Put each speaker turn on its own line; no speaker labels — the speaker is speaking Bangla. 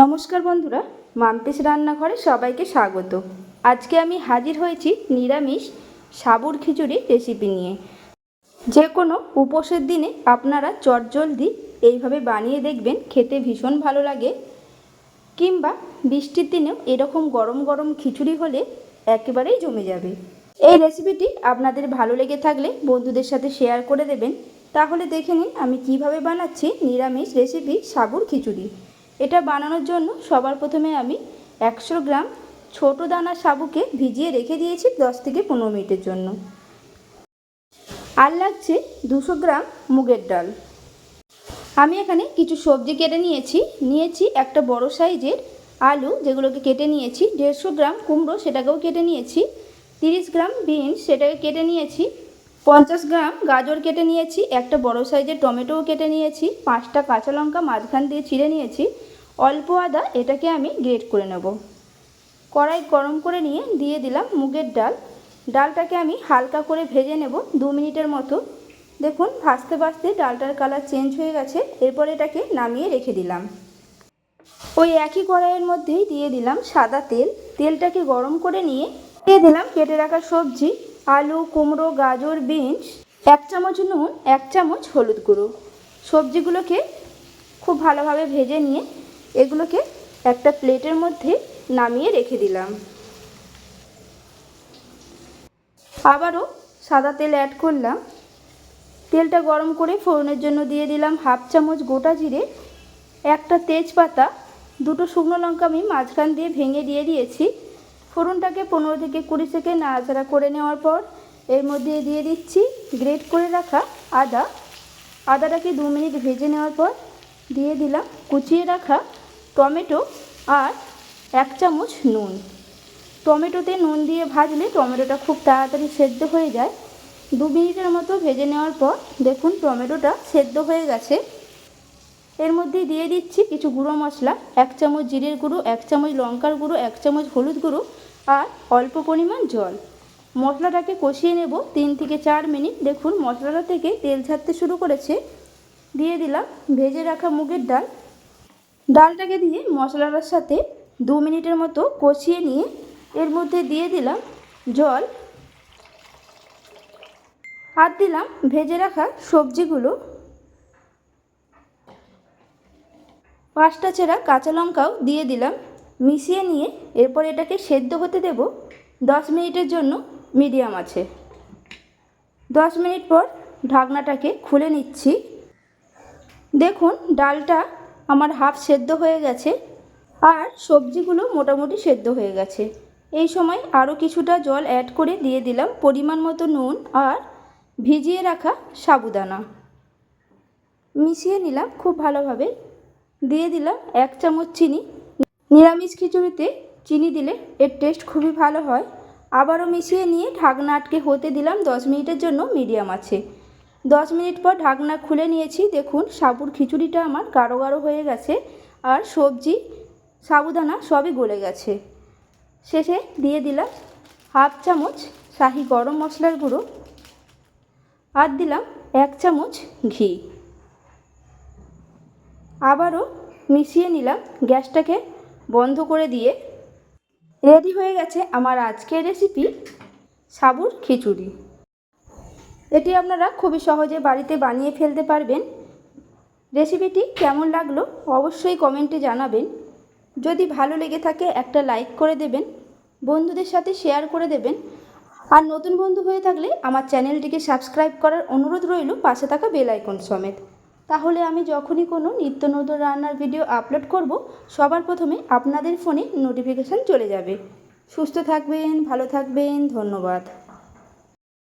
নমস্কার বন্ধুরা মাম্পিস রান্নাঘরে সবাইকে স্বাগত। আজকে আমি হাজির হয়েছি নিরামিষ সাবুর খিচুড়ি রেসিপি নিয়ে। যে কোনো উপোসের দিনে আপনারা চটজলদি এইভাবে বানিয়ে দেখবেন, খেতে ভীষণ ভালো লাগে। কিংবা বৃষ্টির দিনেও এরকম গরম গরম খিচুড়ি হলে একেবারেই জমে যাবে। এই রেসিপিটি আপনাদের ভালো লেগে থাকলে বন্ধুদের সাথে শেয়ার করে দেবেন। তাহলে দেখে নিন আমি কীভাবে বানাচ্ছি নিরামিষ রেসিপি সাবুর খিচুড়ি। এটা বানানোর জন্য সবার প্রথমে আমি একশো গ্রাম ছোটো দানা সাবুকে ভিজিয়ে রেখে দিয়েছি দশ থেকে পনেরো মিনিটের জন্য। আর লাগছে দুশো গ্রাম মুগের ডাল। আমি এখানে কিছু সবজি কেটে নিয়েছি। নিয়েছি একটা বড় সাইজের আলু, যেগুলোকে কেটে নিয়েছি। দেড়শো গ্রাম কুমড়ো, সেটাকেও কেটে নিয়েছি। তিরিশ গ্রাম বিনস, সেটাকে কেটে নিয়েছি। পঞ্চাশ গ্রাম গাজর কেটে নিয়েছি। একটা বড় সাইজের টমেটোও কেটে নিয়েছি। পাঁচটা কাঁচা লঙ্কা মাঝখান দিয়ে ছিঁড়ে নিয়েছি। অল্প আদা এটাকে আমি গ্রেট করে নেব। কড়াই গরম করে নিয়ে দিয়ে দিলাম মুগের ডাল। ডালটাকে আমি হালকা করে ভেজে নেব দু মিনিটের মতো। দেখুন, ভাজতে ভাজতে ডালটার কালার চেঞ্জ হয়ে গেছে। এরপর এটাকে নামিয়ে রেখে দিলাম। ওই একই কড়াইয়ের মধ্যেই দিয়ে দিলাম সাদা তেল। তেলটাকে গরম করে নিয়ে দিয়ে দিলাম কেটে রাখা সবজি, আলু, কুমড়ো, গাজর, বিনস, এক চামচ নুন, এক চামচ হলুদ গুঁড়ো। সবজিগুলোকে খুব ভালোভাবে ভেজে নিয়ে এগুলোকে একটা প্লেটের মধ্যে নামিয়ে রেখে দিলাম। আবারও সাদা তেল অ্যাড করলাম। তেলটা গরম করে ফোড়নের জন্য দিয়ে দিলাম হাফ চামচ গোটা জিরে, একটা তেজপাতা, দুটো শুকনো লঙ্কা আমি মাঝখান দিয়ে ভেঙে দিয়ে দিয়েছি। ফোড়নটাকে পনেরো থেকে কুড়ি সেকেন্ড নাড়াচাড়া করে নেওয়ার পর এর মধ্যে দিয়ে দিচ্ছি গ্রেট করে রাখা আদা। আদাটাকে দু মিনিট ভেজে নেওয়ার পর দিয়ে দিলাম কুচিয়ে রাখা টমেটো আর এক চামচ নুন। টমেটোতে নুন দিয়ে ভাজলে টমেটোটা খুব তাড়াতাড়ি সেদ্ধ হয়ে যায়। দু মিনিটের মতো ভেজে নেওয়ার পর দেখুন টমেটোটা সেদ্ধ হয়ে গেছে। এর মধ্যে দিয়ে দিচ্ছি কিছু গুঁড়ো মশলা, এক চামচ জিরের গুঁড়ো, এক চামচ লঙ্কার গুঁড়ো, এক চামচ হলুদ গুঁড়ো আর অল্প পরিমাণ জল। মশলাটাকে কষিয়ে নেব তিন থেকে চার মিনিট। দেখুন মশলাটা থেকে তেল ছাড়তে শুরু করেছে। দিয়ে দিলাম ভেজে রাখা মুগের ডাল। ডালটাকে দিয়ে মশলাটার সাথে দু মিনিটের মতো কষিয়ে নিয়ে এর মধ্যে দিয়ে দিলাম জল। আর দিলাম ভেজে রাখা সবজিগুলো। পাঁচটা চেরা কাঁচা লঙ্কাও দিয়ে দিলাম। মিশিয়ে নিয়ে এরপর এটাকে সেদ্ধ হতে দেব দশ মিনিটের জন্য মিডিয়াম আছে। দশ মিনিট পর ঢাকনাটাকে খুলে নিচ্ছি। দেখুন ডালটা আমার হাফ সেদ্ধ হয়ে গেছে আর সবজিগুলো মোটামুটি সেদ্ধ হয়ে গেছে। এই সময় আরও কিছুটা জল অ্যাড করে দিয়ে দিলাম পরিমাণ মতো নুন আর ভিজিয়ে রাখা সাবুদানা। মিশিয়ে নিলাম খুব ভালোভাবে। দিয়ে দিলাম এক চামচ চিনি। নিরামিষ খিচুড়িতে চিনি দিলে এর টেস্ট খুবই ভালো হয়। আবারও মিশিয়ে নিয়ে ঢাকনা আটকে হতে দিলাম দশ মিনিটের জন্য মিডিয়াম আছে। দশ মিনিট পর ঢাকনা খুলে নিয়েছি। দেখুন, সাবুর খিচুড়িটা আমার গাঢ় গাঢ় হয়ে গেছে আর সবজি, সাবুদানা সবই গলে গেছে। শেষে দিয়ে দিলাম হাফ চামচ শাহি গরম মশলার গুঁড়ো আর দিলাম এক চামচ ঘি। আবারও মিশিয়ে নিলাম গ্যাসটাকে বন্ধ করে দিয়ে। রেডি হয়ে গেছে আমার আজকের রেসিপি, সাবুর খিচুড়ি। এটি আপনারা খুবই সহজে বাড়িতে বানিয়ে ফেলতে পারবেন। রেসিপিটি কেমন লাগল অবশ্যই কমেন্টে জানাবেন। যদি ভালো লেগে থাকে একটা লাইক করে দেবেন, বন্ধুদের সাথে শেয়ার করে দেবেন। আর নতুন বন্ধু হয়ে থাকলে আমার চ্যানেলটিকে সাবস্ক্রাইব করার অনুরোধ রইল পাশে থাকা বেল আইকন সমেত। তাহলে আমি যখনই কোনো নিত্য নতুন রান্নার ভিডিও আপলোড করব, সবার প্রথমে আপনাদের ফোনে নোটিফিকেশান চলে যাবে। সুস্থ থাকবেন, ভালো থাকবেন, ধন্যবাদ।